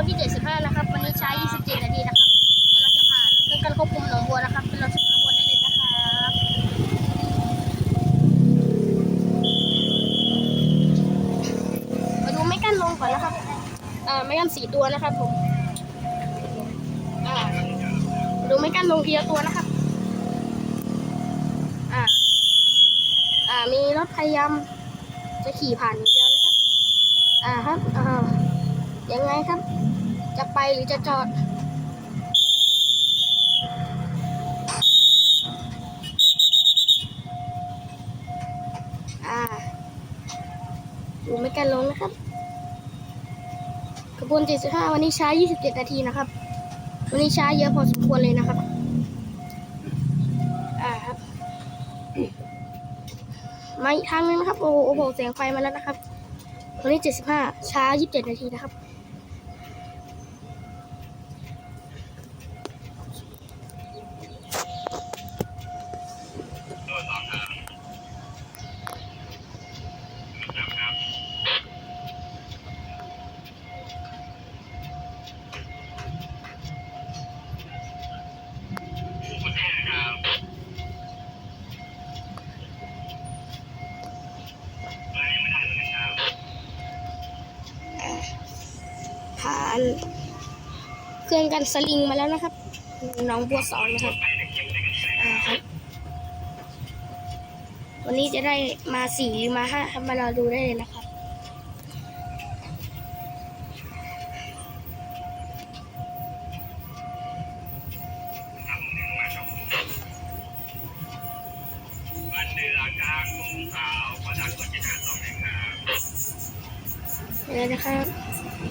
วนที่ 75 นะครับ วันนี้ใช้ 27 นาทีนะครับแล้วเราจะผ่านเครื่องการควบคุมหนองบัวนะครับเราเช็คขบวนได้เลยนะครับมาดูไม่กั้นลงก่อนนะครับอ่าไม่กั้นสี่ตัวนะครับผมอ่ามาดูไม่กั้นลงทีละตัวนะครับอ่าอ่ามีรถพยายามจะขี่ผ่านอย่างเดียวนะครับอ่าครับอ่า ยังไงครับ จะไปหรือจะจอด อ่าดูไม่กันลงนะครับขบวน75 วันนี้ช้า 27 นาทีนะครับ วันนี้ช้าเยอะพอสมควรเลยนะครับ อ่าครับมาอีกทางนึงนะครับ โอ้โหโอ้โหแสงไฟมาแล้วนะครับวันนี้ 75 ช้า 27 นาทีนะครับ ผ่านเครื่องกันสลิงมาแล้วนะครับหน้องบัวสองนะครับอ่าครับวันนี้จะได้มาสี่หรือมาห้าครับมารอดูได้เลยนะครับวันเดือนกลางกุ้งขาวประธานคนที่หาสองเองครับเลยนะครับไปแล้ว คร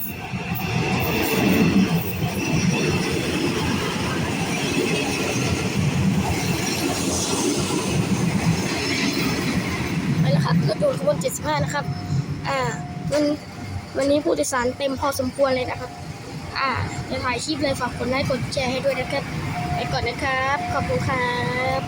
ับรถด่วนขบวน75 นะครับ อ่า วัน วันนี้ผู้โดยสารเต็มพอสมควรเลยนะครับ อ่าจะถ่ายคลิปเลยฝากกดไลค์กดแชร์ให้ด้วยนะครับ ไปก่อนนะครับ ขอบคุณครับ